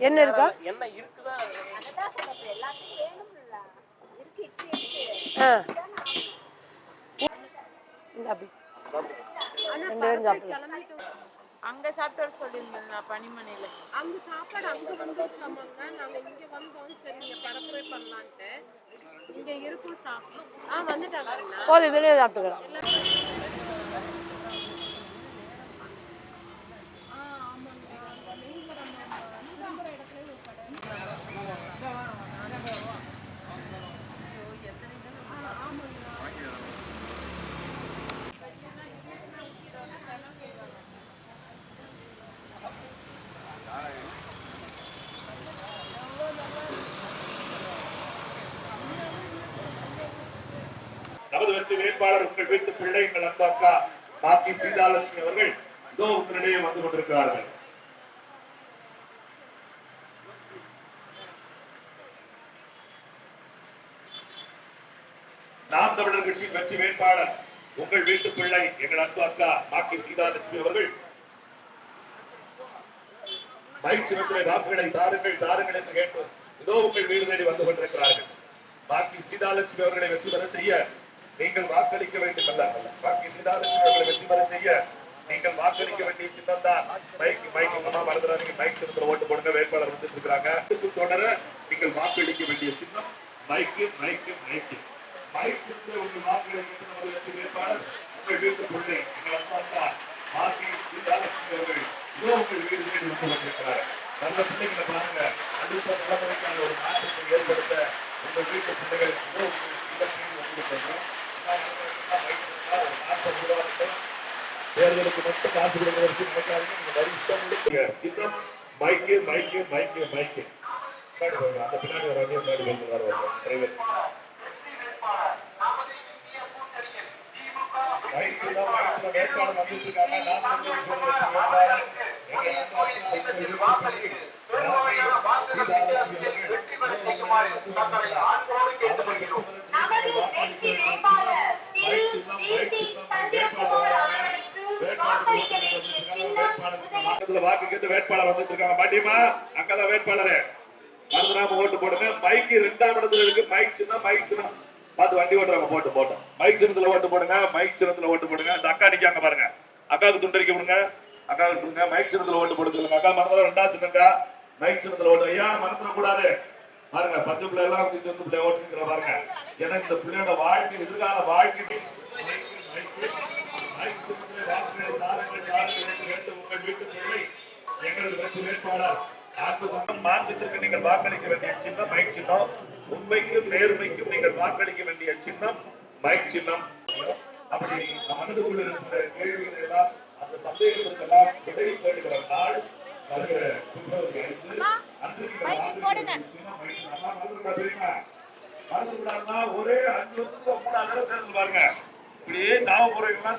என்ன இருக்கா? என்ன இருக்குதா? ஆ. இந்த அப்படி. ரெண்டு பேரும் சாப்பிடலாம். அங்க சாப்பிட்டு சொல்லியிருந்தேன் நான் அங்க சாப்பாடு அங்க வந்துச்சாமாங்க நாங்க இங்க வந்தோம். சரி பரப்புரை பண்ணலான்ட்டு. இங்க இருக்கும் சாப்பிடும் ஆ வந்துட்டாங்க. போதும் இதுலயே சாப்பிட்டுக்கலாம். நமது வேட்பாளர் உங்கள் வீட்டு பிள்ளை எங்கள் அன்பு அக்கா பாக்கி சீதாலட்சுமி அவர்கள் இதோ உங்களிடையே வந்து கொண்டிருக்கிறார்கள். நாம் தமிழர் கட்சி வெற்றி வேட்பாளர் உங்கள் வீட்டு பிள்ளை எங்கள் அன்பு அக்கா பாக்கி சீதாலட்சுமி அவர்கள். மைக் சின்னத்திலே வாக்குகளை தாருங்கள் தாருங்கள் என்று கேட்டு இதோ உங்கள் வீடு தேடி வந்து கொண்டிருக்கிறார்கள். பாக்கி சீதாலட்சுமி அவர்களை வெற்றி பெற செய்ய நீங்கள் வாக்களிக்க வேண்டும் அல்ல பாக்கி சீதாலட்சுமி அவர்களை வெற்றி பெற செய்ய நீங்கள் வாக்களிக்க வேண்டிய சின்னம் தான். மைக் மைக் அம்மா மறந்துடாதீங்க. மைக் சின்னத்துல ஓட்டு போடுங்க. வேட்பாளர் வந்துட்டு இருக்கிறாங்க. தொடர நீங்கள் வாக்களிக்க வேண்டிய சின்னம் மைக்கு மைக்கு மைக்கு மைக் சின்னத்துல உங்கள் வாக்குகளை வெற்றி வேட்பாளர். உங்கள் வீட்டு பிள்ளை எங்கள் அப்பா அக்கா பாக்கி சீதாலட்சுமி அவர்கள் இதோ உங்கள் வீடு வீடு வந்து கொண்டிருக்கிறார் நல்ல பிள்ளைங்களை பாருங்க. அடுத்த தலைமுறைக்கான ஒரு மாற்றத்தை ஏற்படுத்த உங்கள் வீட்டு பிள்ளைகள் இதோ உங்கள் தேர்தலுக்கு மட்டும் காசு கொடுக்கறதுக்கு நினைக்காதீங்க வருஷம் சின்னம் மைக்கு மைக்கு மைக்கு மைக்கு அந்த பின்னாடி ஒரு வண்டியை வந்து டிரைவர் வேட்பாளர் வந்துட்டு இருக்காங்க நான் வேட்பாளர் எங்க வேட்பாளர் வாக்கு கேட்டு வேட்பாளர் வந்துட்டு இருக்காங்க பாட்டியம்மா அங்கதான் வேட்பாளரே. மறந்துடாம ஓட்டு போடுங்க. மைக்கு ரெண்டாம் இடத்துல இருக்கு. மைக் சின்ன மைக் சின்னம். பார்த்து வண்டி ஓட்டுறவங்க போட்டு போட்டோம் மைக் சின்னத்துல ஓட்டு போடுங்க. மைக் சின்னத்துல ஓட்டு போடுங்க. இந்த அக்கா நிக்காங்க பாருங்க. அக்காவுக்கு துண்டறிக்க விடுங்க. அக்காவுக்கு கொடுங்க மைக் சின்னத்துல ஓட்டு போட சொல்லுங்க. அக்கா மறந்துட ரெண்டாம் சின்னங்க? மைக் சின்னத்துல ஓட்டு. ஐயா மறந்துட கூடாது பாருங்க பச்சை பிள்ளை எல்லாம் வந்து வந்து பிள்ளை ஓட்டுங்கிற பாருங்க. ஏன்னா இந்த பிள்ளையோட வாழ்க்கை எதிர்கால வாழ்க்கை. மாற்றத்திற்கு நீங்கள் வாக்களிக்க வேண்டிய சின்னம் மைக் சின்னம். உண்மைக்கும் நேர்மைக்கும் நீங்கள் வாக்களிக்க வேண்டிய சின்னம் மைக் சின்னம். அப்படி மனதுக்குள் இருக்கிற கேள்விகளை எல்லாம் அந்த சந்தேகத்திற்கெல்லாம் விடை தேடுகிற நாள் வருகிற பிப்ரவரி ஐந்து. நீங்கள் தெரியுமா? ஒரே அஞ்சு வருஷத்துக்கு தடவை தேர்தல் பாருங்க. இப்படியே சாவ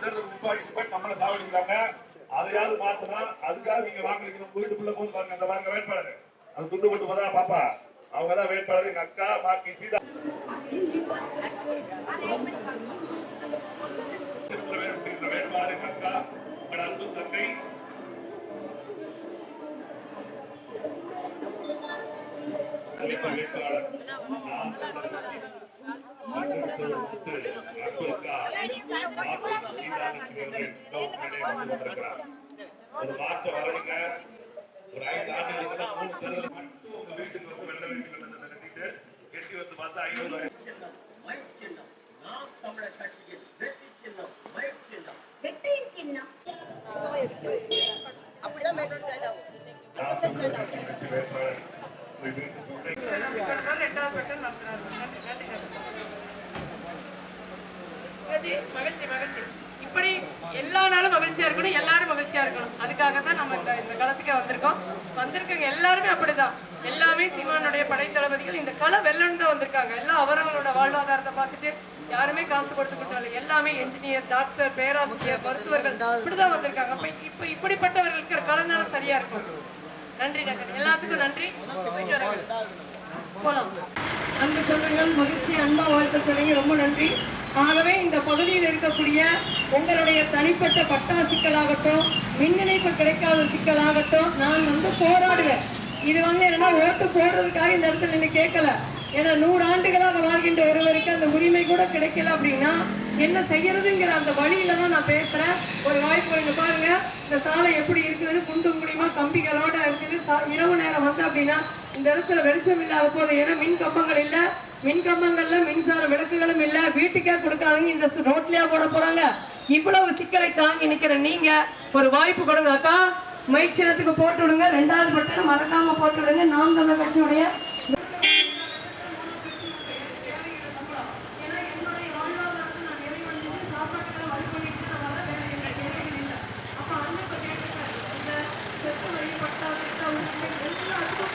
தேர்தல் நிப்பாட்டி நம்மள சாவடிக்கிறாங்க. அதையாவது மாத்தனா அதுக்காக நீங்க வாக்களிக்கணும். வீட்டுக்குள்ள போது பாருங்க. அந்த பாருங்க வேட்பாளர். அது துண்டு போட்டு போதா பாப்பா. அவங்க தான் வேட்பாளர். எங்க அக்கா பாக்கி சீதா. வேட்பாளர் எங்க அக்கா உங்களோட அன்பு தங்கை. கண்டிப்பா வேட்பாளர் நாம் தமிழர் கட்சி மன்றத்தில் ஒத்து அன்பு அக்கா பாக்கி சீதாலட்சுமி அவர்கள் கொண்டிருக்கிறார். ஒரு மாற்றம் வரணுங்க ஒரு ஐந்து ஆண்டுகளுக்கு தான் மூணு தேர்தல் மட்டும் உங்க வீட்டுக்கு வந்து வெள்ள வேண்டி வெள்ளத்தை கட்டிட்டு கெட்டி வந்து பார்த்தா ஐநூறு வெற்றியின் சின்னம் வெற்றி வேட்பாளர் உங்கள் வீட்டு பிள்ளை மகிழ்ச்சி மகிழ்ச்சி மகிழ்ச்சி. இப்படி எல்லா நாளும் மகிழ்ச்சியா இருக்கணும் எல்லாரும் மகிழ்ச்சியா இருக்கணும். அதுக்காக தான் நம்ம இந்த இந்த களத்துக்கே வந்திருக்கோம். வந்திருக்கவங்க எல்லாருமே அப்படிதான். எல்லாமே சீமானுடைய படைத்தளபதிகள் இந்த களை வெள்ளம் தான் வந்திருக்காங்க. எல்லாம் அவரவங்களோட வாழ்வாதாரத்தை பார்த்துட்டு யாருமே காசு கொடுத்து கொடுத்தால எல்லாமே என்ஜினியர் டாக்டர் பேராசிரியர் மருத்துவர்கள் இப்படிதான் வந்திருக்காங்க. அப்ப இப்ப இப்படிப்பட்டவர்களுக்கு கலந்தாலும் சரியா இருக்கும். நன்றி டாக்டர். எல்லாத்துக்கும் நன்றி. போலாம். அன்பு சொந்தங்கள் மகிழ்ச்சி அன்பா வாழ்த்து சொன்னீங்க ரொம்ப நன்றி. ஆகவே இந்த பகுதியில் இருக்கக்கூடிய உங்களுடைய தனிப்பட்ட பட்டா சிக்கலாகட்டும் மின் இணைப்பு கிடைக்காத சிக்கலாகட்டும் நான் வந்து போராடுவேன். இது வந்து என்னன்னா ஓட்டு போடுறதுக்காக இந்த இடத்துல இன்னும் கேட்கல. ஏன்னா நூறு ஆண்டுகளாக வாழ்கின்ற ஒருவருக்கு அந்த உரிமை கூட கிடைக்கல அப்படின்னா என்ன செய்யறதுங்கிற அந்த வழியில தான் நான் பேசுறேன். ஒரு வாய்ப்பு இங்க பாருங்க இந்த சாலை எப்படி இருக்குதுன்னு குண்டு குடிமா கம்பிகளோட இருக்குது. சா- இரவு நேரம் வந்து அப்படின்னா இந்த இடத்துல வெளிச்சம் இல்லாத போது ஏன்னா மின் கம்பங்கள் இல்ல. மின் கம்பங்கள்ல மின்சார விளக்குகளும் இல்ல. வீட்டுக்கே கொடுக்காதவங்க இந்த ரோட்லயா போட போறாங்க. இவ்வளவு சிக்கலை தாங்கி நிக்கிற நீங்க ஒரு வாய்ப்பு கொடுங்க அக்கா. மைச்சினத்துக்கு போட்டு விடுங்க. ரெண்டாவது பட்டம் மறக்காம போட்டு விடுங்க. நாம் தமிழ் கட்சியுடைய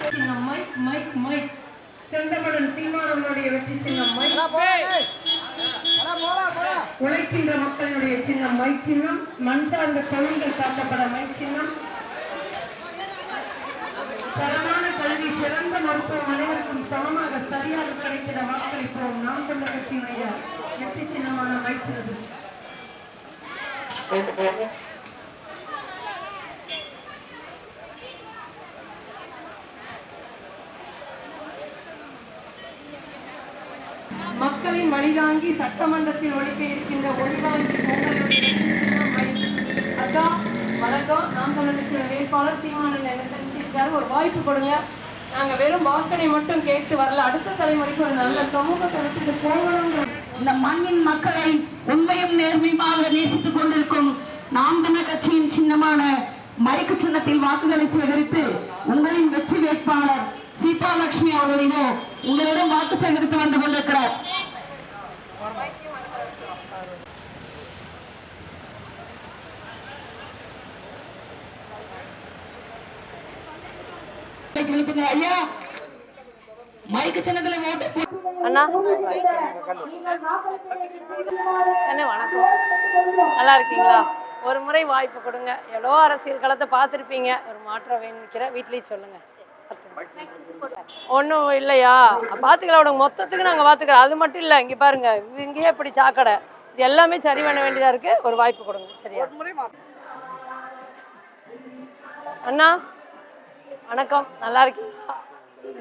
சின்னம் மைக் மைக் மைக் செந்தமலன் சீமானவனுடைய வெற்றி சின்னம் மைக் உழைக்கின்ற மக்களுடைய சின்னம் மை சின்னம் மண் சார்ந்த தொழில்கள் காக்கப்பட மை சின்னம். தரமான கல்வி சிறந்த மருத்துவம் அனைவருக்கும் சமமாக சரியாக கிடைக்கிற வாக்களிப்போம். நாம் கொண்ட கட்சியினுடைய வெற்றி சின்னமான மைக் சின்னம். மக்களின் வழிதாங்கி சட்டமன்றத்தில் ஒழிக்க இருக்கின்ற ஒழிவாங்கி அக்கா வணக்கம். நாம் வேட்பாளர் சீமானன் எனக்கு ஒரு வாய்ப்பு கொடுங்க. நாங்க வெறும் வாக்கனை மட்டும் கேட்டு வரல. அடுத்த தலைமுறைக்கு ஒரு நல்ல சமூக தரத்துக்கு போகணும் இந்த மண்ணின் மக்களை உண்மையும் நேர்மையுமாக நேசித்துக் கொண்டிருக்கும் நாம் தமிழ் கட்சியின் சின்னமான மைக்கு சின்னத்தில் வாக்குகளை சேகரித்து உங்களின் வெற்றி வேட்பாளர் சீதா லட்சுமி உங்களிடம் வாக்கு சேகரித்து வந்து கொண்டிருக்கிறார். செலுத்துங்க ஐயா மைக்கு சின்னத்துல ஓட்டு அண்ணா. அண்ணே வணக்கம். நல்லா இருக்கீங்களா? ஒரு முறை வாய்ப்பு கொடுங்க. எவ்வளோ அரசியல் களத்தை பார்த்துருப்பீங்க. ஒரு மாற்றம் வேணுக்கிற வீட்லேயும் சொல்லுங்க. ஒன்றும் இல்லையா? பார்த்துக்கலாம் உனக்கு மொத்தத்துக்கு நாங்கள் பார்த்துக்கிறோம் அது மட்டும் இல்லை. இங்கே பாருங்க. இங்கேயே இப்படி சாக்கடை. இது எல்லாமே சரி பண்ண வேண்டியதாக இருக்குது ஒரு வாய்ப்பு கொடுங்க. சரியா? அண்ணா. வணக்கம். நல்லா இருக்கீங்களா?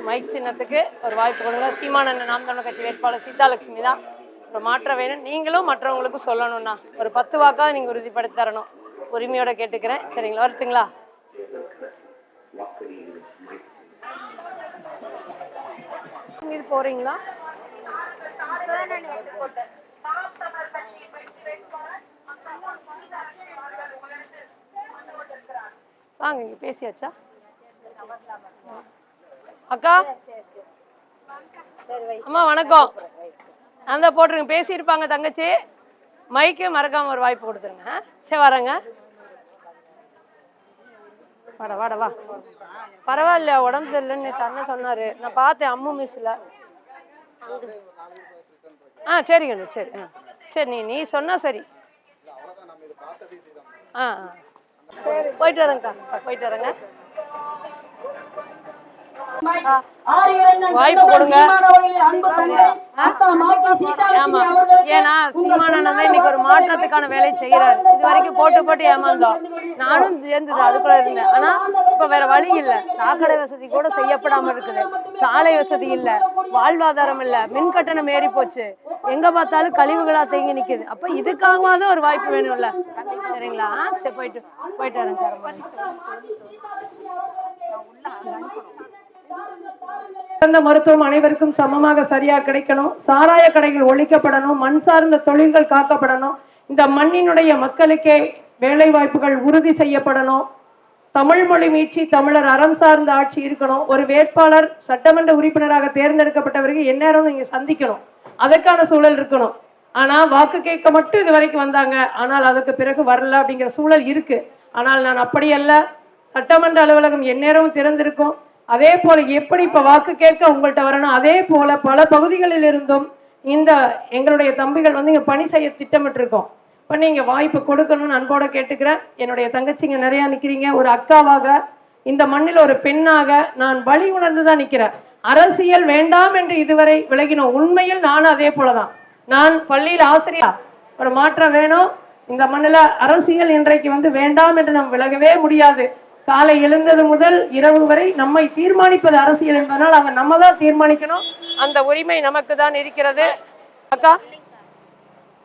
மைக் சின்னத்துக்கு ஒரு வாய்ப்பு கொடுங்க. சீமானந்த நாம் தமிழ் கட்சி வேட்பாளர் சீதாலட்சுமி தான். ஒரு மாற்றம் வேணும். நீங்களும் மற்றவங்களுக்கும் சொல்லணும்ண்ணா. ஒரு பத்து வாக்காவது நீங்கள் உறுதிப்படுத்தி தரணும். உரிமையோட கேட்டுக்கிறேன். சரிங்களா? வரட்டுங்களா? இது போறீங்களா? வாங்க இங்க பேசியாச்சா? அக்கா? அம்மா வணக்கம். நான் தான் போட்டிருங்க. பேசியிருப்பாங்க தங்கச்சி. மைக்கு மறக்காம ஒரு வாய்ப்பு கொடுத்துருங்க. சரி வரேங்க. வாடா வாடா வா. பரவாயில்ல உடம்பு சரியில்லைன்னு நேற்று சொன்னார் சொன்னாரு. நான் பார்த்தேன் அம்மு மிஸ்ல ஆ சரிங்கண்ணு சரி. ஆ. சரி நீ நீ சொன்னா சரி. ஆ ஆ. போயிட்டு வரேங்க்கா போயிட்டு வரேங்க. வாய்ப்பு கொடுங்க ஆமா ஏன்னா சீமானந்தன் தான் இன்னைக்கு ஒரு மாற்றத்துக்கான வேலையை செய்யறாரு இது வரைக்கும் போட்டு போட்டு ஏமாந்தோம் நானும் சேர்ந்தது அதுக்குள்ள இருந்தேன் ஆனா இப்ப வேற வழி இல்ல சாக்கடை வசதி கூட செய்யப்படாம இருக்குது சாலை வசதி இல்ல வாழ்வாதாரம் இல்ல மின் கட்டணம் ஏறி போச்சு எங்க பார்த்தாலும் கழிவுகளா தேங்கி நிக்குது அப்ப இதுக்காகவாவது ஒரு வாய்ப்பு வேணும்ல சரிங்களா சரி போயிட்டு போயிட்டு வரேன் சிறந்த மருத்துவம் அனைவருக்கும் சமமாக சரியா கிடைக்கணும். சாராய கடைகள் ஒழிக்கப்படணும். மண் சார்ந்த தொழில்கள் காக்கப்படணும். இந்த மண்ணினுடைய மக்களுக்கே வேலை வாய்ப்புகள் உறுதி செய்யப்படணும். தமிழ் மொழி மீட்சி தமிழர் அறம் சார்ந்த ஆட்சி இருக்கணும். ஒரு வேட்பாளர் சட்டமன்ற உறுப்பினராக தேர்ந்தெடுக்கப்பட்டவருக்கு எந்நேரம் நீங்க சந்திக்கணும். அதற்கான சூழல் இருக்கணும். ஆனா வாக்கு கேட்க மட்டும் இது வரைக்கும் வந்தாங்க. ஆனால் அதுக்கு பிறகு வரல அப்படிங்கிற சூழல் இருக்கு. ஆனால் நான் அப்படி அல்ல சட்டமன்ற அலுவலகம் எந்நேரமும் திறந்திருக்கும். அதே போல எப்படி இப்ப வாக்கு கேட்க உங்கள்கிட்ட வரணும் அதே போல பல பகுதிகளில் இருந்தும் இந்த எங்களுடைய தம்பிகள் வந்து இங்க பணி செய்ய திட்டமிட்டிருக்கோம். இப்ப நீங்க வாய்ப்பு கொடுக்கணும்னு அன்போட கேட்டுக்கிறேன். என்னுடைய தங்கச்சிங்க நிறைய நிக்கிறீங்க. ஒரு அக்காவாக இந்த மண்ணில் ஒரு பெண்ணாக நான் வழி உணர்ந்து தான் நிக்கிறேன். அரசியல் வேண்டாம் என்று இதுவரை விலகினோம். உண்மையில் நானும் அதே போலதான். நான் பள்ளியில் ஆசிரியர் ஒரு மாற்றம் வேணும். இந்த மண்ணில் அரசியல் இன்றைக்கு வந்து வேண்டாம் என்று நாம் விலகவே முடியாது. காலை எழுந்தது முதல் இரவு வரை நம்மை தீர்மானிப்பது அரசியல் என்பதனால் அங்க நம்ம தான் தீர்மானிக்கணும். அந்த உரிமை நமக்கு தான் இருக்கிறது. அக்கா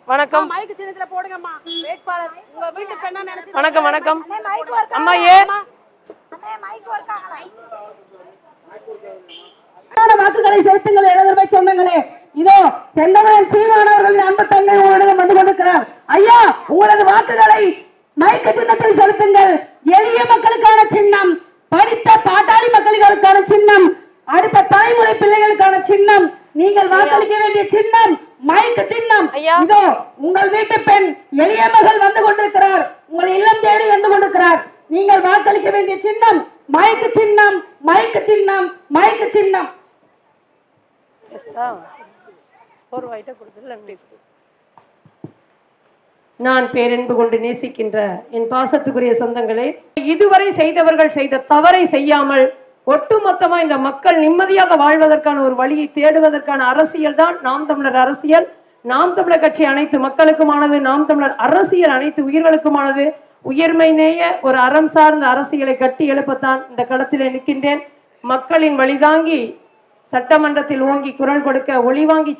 வணக்கம். மைக்கு சின்னத்துல போடுங்கம்மா. வேட்பாளர் உங்க வீட்டு பெண்ணா நினைச்சு வணக்கம் வணக்கம். அம்மா ஏ? வாக்குகளை செலுத்துங்கள் எனதருமை சொந்தங்களே இதோ செந்தமரன் சீமானவர்களின் அன்பு தங்கை உங்களிடம் வந்து கொண்டிருக்கிறார் ஐயா உங்களது வாக்குகளை மயக்க சின்னத்தில் செலுத்துங்கள். எளிய மக்களுக்கான சின்னம் படித்த பாட்டாளி மக்களுக்கான சின்னம் அடுத்த தலைமுறை பிள்ளைகளுக்கான சின்னம் நீங்கள் வாக்களிக்க வேண்டிய சின்னம் மயக்க சின்னம். இதோ உங்கள் வீட்டு பெண் எளிய மகள் வந்து கொண்டிருக்கிறார். உங்கள் இல்லம் தேடி வந்து கொண்டிருக்கிறார். நீங்கள் வாக்களிக்க வேண்டிய சின்னம் மயக்க சின்னம் மயக்க சின்னம் மயக்க சின்னம். நான் பேரன்பு கொண்டு நேசிக்கின்ற என் பாசத்துக்குரிய சொந்தங்களே இதுவரை செய்தவர்கள் செய்த தவறை செய்யாமல் ஒட்டுமொத்தமா இந்த மக்கள் நிம்மதியாக வாழ்வதற்கான ஒரு வழியை தேடுவதற்கான அரசியல் தான் நாம் தமிழர் அரசியல். நாம் தமிழர் கட்சி அனைத்து மக்களுக்குமானது நாம் தமிழர் அரசியல் அனைத்து உயிர்களுக்குமானது. உயர்மை நேய ஒரு அறம் சார்ந்த அரசியலை கட்டி எழுப்பத்தான் இந்த களத்திலே நிற்கின்றேன். மக்களின் வழிதாங்கி சட்டமன்றத்தில் ஓங்கி குரல் கொடுக்க ஒளி வாங்கி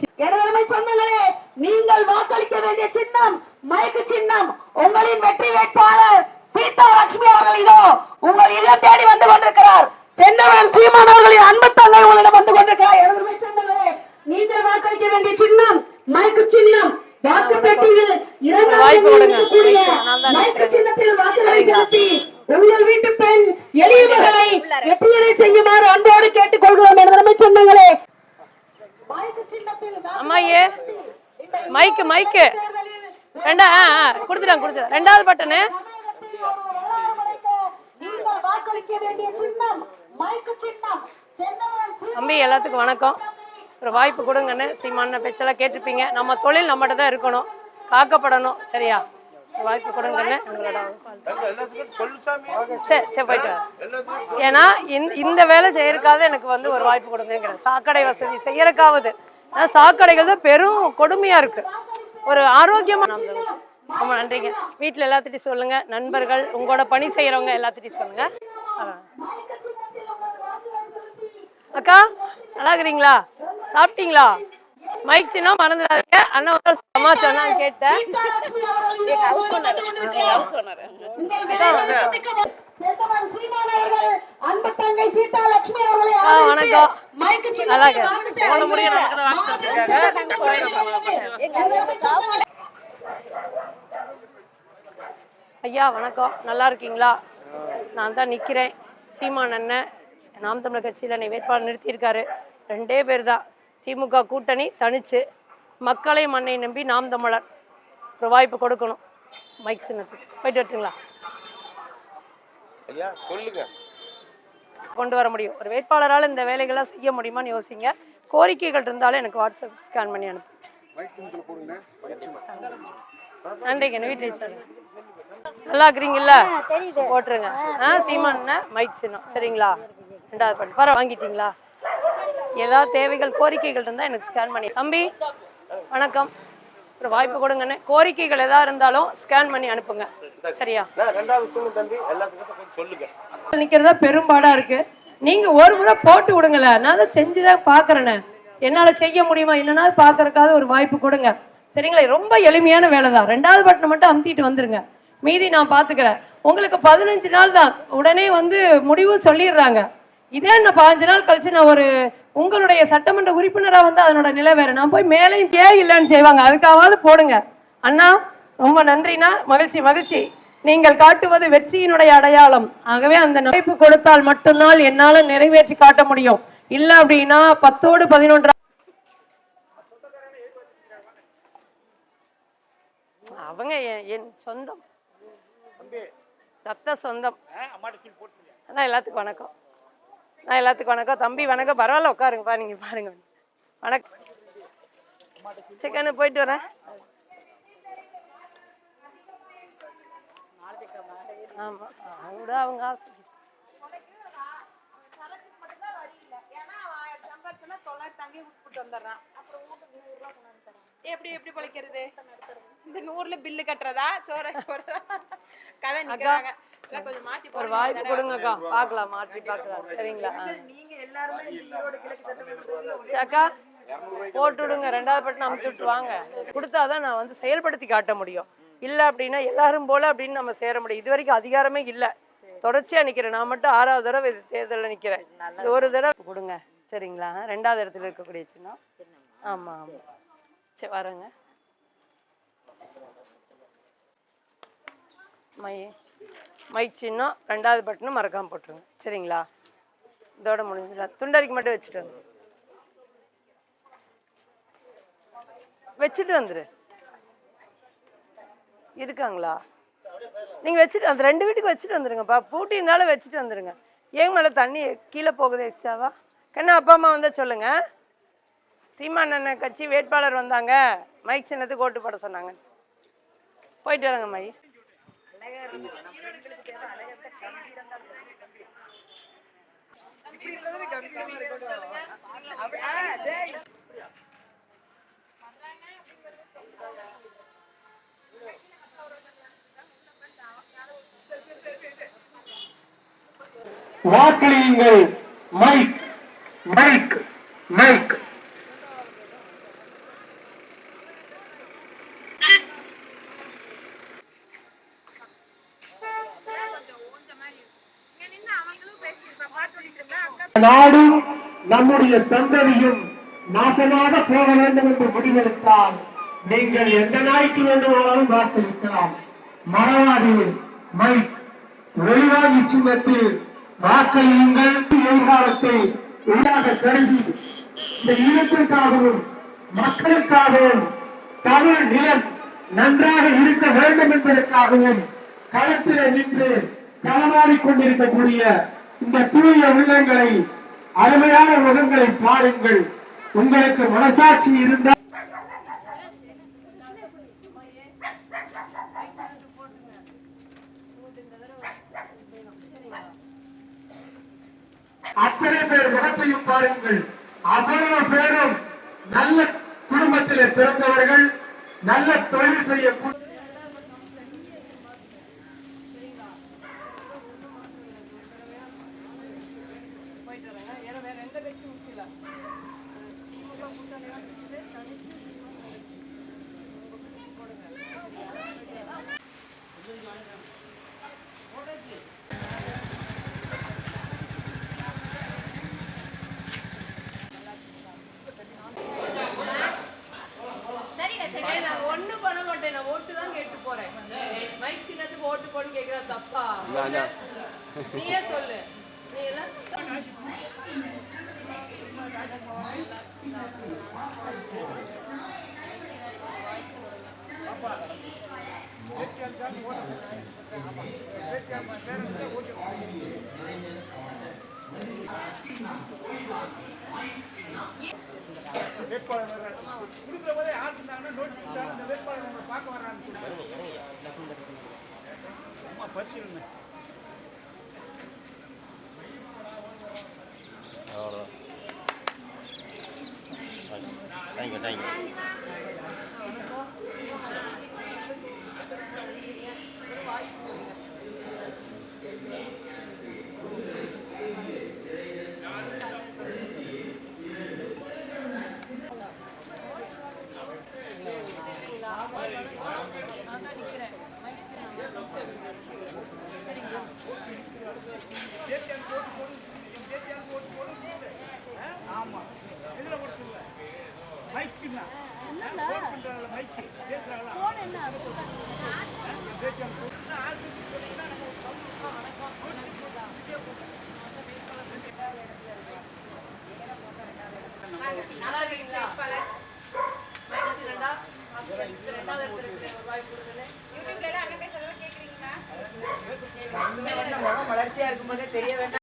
சொந்தங்களே நீங்கள் வாக்களிக்க வேண்டிய சின்னம் மயக்கு சின்னம் உங்களின் வெற்றி வேட்பாளர் சீதா லட்சுமி அவர்கள் இதோ உங்கள் இல்லம் தேடி வந்து கொண்டிருக்கிறார். செந்தவன் சீமான் அவர்களின் அன்பு தங்கை உங்களிடம் வந்து கொண்டிருக்கிறார். நீங்கள் வாக்களிக்க வேண்டிய சின்னம் மயக்கு சின்னம் வாக்கு பெட்டியில். இருக்கக்கூடிய மயக்கு. சின்னத்தில் வாக்குகளை செலுத்தி உங்கள் வீட்டு பெண் எளிய மகளை வெற்றியடை செய்யுமாறு அன்போடு கேட்டுக் கொள்கிறோம் எனதருமை சொந்தங்களே. மயக்கு சின்னத்தில் அம்மா ஏ? மைக்கு மைக்கு. ரெண்டா கொடுத்துட்டாங்க கொடுத்துட்டாங்க ரெண்டாவது பட்டனு? வாக்களிக்க வேண்டிய சின்னம் தம்பி எல்லாத்துக்கும் வணக்கம். ஒரு வாய்ப்பு கொடுங்கன்னு சீமான பேச்செல்லாம் கேட்டிருப்பீங்க. நம்ம தொழில் நம்மகிட்ட தான் இருக்கணும். காக்கப்படணும். சரியா? ஒரு வாய்ப்பு கொடுங்கன்னு. உங்களோட சரி சரி போயிட்டு ஏன்னா இந்த வேலை செய்யறதுக்காக எனக்கு வந்து ஒரு வாய்ப்பு கொடுங்கிறேன் சாக்கடை வசதி செய்யறதுக்காவது. ஆனால் சாக்கடைகள் தான் பெரும் கொடுமையா இருக்கு. ஒரு ஆரோக்கியமான ரொம்ப நன்றிங்க. வீட்டில் எல்லாத்திட்டையும் சொல்லுங்க. நண்பர்கள் உங்களோட பணி செய்யறவங்க எல்லாத்திட்டையும் சொல்லுங்க. அக்கா நல்லா இருக்கிறீங்களா? சாப்பிட்டீங்களா? மைக் சின்ன மறந்துடாதீங்க. அண்ணா ஒரு நாள் அம்மா சொன்னான்னு கேட்டேன். வணக்கம். நல்லா இருக்கு. ஐயா வணக்கம். நல்லா இருக்கீங்களா? நான் தான் நிற்கிறேன் சீமான் அண்ணன். நாம் தமிழர் கட்சியில் என்னை வேட்பாளர் நிறுத்தியிருக்காரு. ரெண்டே பேர் தான் திமுக கூட்டணி தனிச்சு மக்களை மண்ணை நம்பி நாம் தமிழர் ஒரு வாய்ப்பு கொடுக்கணும். மைக் சின்னத்துக்கு போயிட்டு வரட்டுங்களா? ஐயா சொல்லுங்க. கொண்டு வர முடியும். ஒரு வேட்பாளரால் இந்த வேலைகள்லாம் செய்ய முடியுமான்னு யோசிங்க. கோரிக்கைகள் இருந்தாலும் எனக்கு வாட்ஸ்அப் ஸ்கேன் பண்ணி அனுப்பு. நன்றிங்க. என் வீட்டில் நல்லா இருக்கிறீங்கல்ல? போட்டுருங்க. ஆ சீமான் மைக் சின்னம். சரிங்களா? ரெண்டாவது பண்ணி பரவ வாங்கிட்டீங்களா? ஏதாவது தேவைகள் கோரிக்கைகள் இருந்தால் எனக்கு ஸ்கேன் பண்ணி. தம்பி வணக்கம். ஒரு வாய்ப்பு கொடுங்கண்ணே. கோரிக்கைகள் எதா இருந்தாலும் ஸ்கேன் பண்ணி அனுப்புங்க. சரியா? நிக்கிறதா பெரும்பாடா இருக்கு. நீங்க ஒரு முறை போட்டு விடுங்களேன் நான் தான் செஞ்சுதான் பாக்குறேனே என்னால செய்ய முடியுமா? இல்லைன்னா பாக்குறதுக்காக ஒரு வாய்ப்பு கொடுங்க. சரிங்களா? ரொம்ப எளிமையான வேலை தான் ரெண்டாவது பட்டனை மட்டும் அமுத்திட்டு வந்துருங்க. மீதி நான் பாத்துக்கிறேன் உங்களுக்கு பதினஞ்சு நாள் தான். உடனே வந்து முடிவு சொல்லிடுறாங்க. இதே நான் பதினஞ்சு நாள் கழிச்சு நான் ஒரு உங்களுடைய சட்டமன்ற உறுப்பினரா வந்து அதனோட நிலை வேற. நான் போய் மேலையும் ஏ இல்லைன்னு செய்வாங்க. அதுக்காவது போடுங்க. அண்ணா ரொம்ப நன்றிண்ணா. மகிழ்ச்சி மகிழ்ச்சி. நீங்கள் காட்டுவது வெற்றியினுடைய அடையாளம். ஆகவே அந்த வாய்ப்பு கொடுத்தால் மட்டும்தான் என்னால நிறைவேற்றி காட்ட முடியும். இல்ல அப்படின்னா பத்தோடு பதினொன்றா அவங்க என்- என் சொந்தம். ரத்த சொந்தம். அண்ணா எல்லாத்துக்கும் வணக்கம். நான் எல்லாத்துக்கும் வணக்கம். தம்பி வணக்கம். பரவாயில்ல உட்காருங்கப்பா. நீங்க பாருங்க. வணக்கம். சிக்கனு போயிட்டு வரேன். ஆமா. அவங்க அவங்க ஆசை. எப்படி எப்படி பழைக்கிறது? இந்த நூறுல பில்லு கட்டுறதா? சோற போடுறதா? கதை நிக்கிறாங்க. இல்ல கொஞ்சம் மாத்தி ஒரு வாய்ப்பு கொடுங்கக்கா. பார்க்கலாம் மாற்றி பார்க்கலாம். சரிங்களா? அக்கா போட்டு விடுங்க. ரெண்டாவது பட்டம் அமுச்சு விட்டு வாங்க. கொடுத்தாதான் நான் வந்து செயல்படுத்தி காட்ட முடியும். இல்ல அப்படின்னா எல்லாரும் போல அப்படின்னு நம்ம சேர முடியும். இது வரைக்கும் அதிகாரமே இல்ல. தொடர்ச்சியா நிக்கிறேன். நான் மட்டும் ஆறாவது தடவை இது தேர்தல்ல நிக்கிறேன். ஒரு தடவை கொடுங்க. சரிங்களா? ரெண்டாவது இடத்துல இருக்கக்கூடிய சின்னம். ஆமா ஆமா. சரி வரேங்க. மை மைக் சின்னம் ரெண்டாவது பட்டனும் மறக்காம போட்டுருங்க. சரிங்களா? இதோட முடிஞ்சிடா துண்டரிக்கு மட்டும் வச்சுட்டு வந்து. வச்சுட்டு வந்துரு. இருக்காங்களா? நீங்கள் வச்சுட்டு அந்த ரெண்டு வீட்டுக்கு வச்சுட்டு வந்துருங்கப்பா. பூட்டி இருந்தாலும் வச்சுட்டு வந்துருங்க. ஏங்க மேலே தண்ணி கீழே போகுது எக்ஸ்ட்ராவா கண்ணா அப்பா அம்மா வந்தால் சொல்லுங்கள் சீமான் அண்ணன் கட்சி வேட்பாளர் வந்தாங்க. மைக் சின்னத்துக்கு ஓட்டு போட சொன்னாங்க. போயிட்டு வரேங்க மை. வாக்களியுங்கள். Mike mike mike. நாடும் நம்முடைய சந்ததியும் நாசமாக போக வேண்டும் என்று முடிவெடுத்தால் நீங்கள் எந்த நாய்க்கு வேண்டுமானாலும் வாக்களிக்கலாம். மறவாது மைக் வெளிவாங்கி சின்னத்தில் வாக்களியுங்கள். எதிர்காலத்தை உள்ளாக கருதி இந்த இனத்திற்காகவும் மக்களுக்காகவும் தமிழ் நிலம் நன்றாக இருக்க வேண்டும் என்பதற்காகவும் களத்தில் நின்று களமாடிக் கொண்டிருக்கக்கூடிய இந்த தூய உள்ளங்களை அருமையான முகங்களை பாருங்கள். உங்களுக்கு மனசாட்சி இருந்தால் அத்தனை பேர் முகத்தையும் பாருங்கள். அவ்வளவு பேரும் நல்ல குடும்பத்திலே பிறந்தவர்கள் நல்ல தொழில் செய்யக்கூடிய போயிட்டு வரேங்க ஏன்னா வேற எந்த கட்சியும் முக்கியல திமுக கூட்டணி வச்சுட்டு தனிச்சு ஏய், நான் ஒண்ணு பண்ண மாட்டேன் நான் ஓட்டு தான் கேட்டு போறேன் மைக் சின்னத்துக்கு ஓட்டு போன்னு கேக்குற சொல்லு. நீயே சொல்லு. நீ எல்லாம் தேங்க்யூ நான் தான் நிக்கிறேன் மைக் சின்னம். நல்லா இருக்கீங்களா மைக் சின்னம்டா. ரெண்டாவது இடத்துல இருக்கிற ஒரு வாய்ப்பு கொடுக்குறேன் யூடியூப்ல வளர்ச்சியா இருக்கும்போதே தெரிய வேண்டாம்.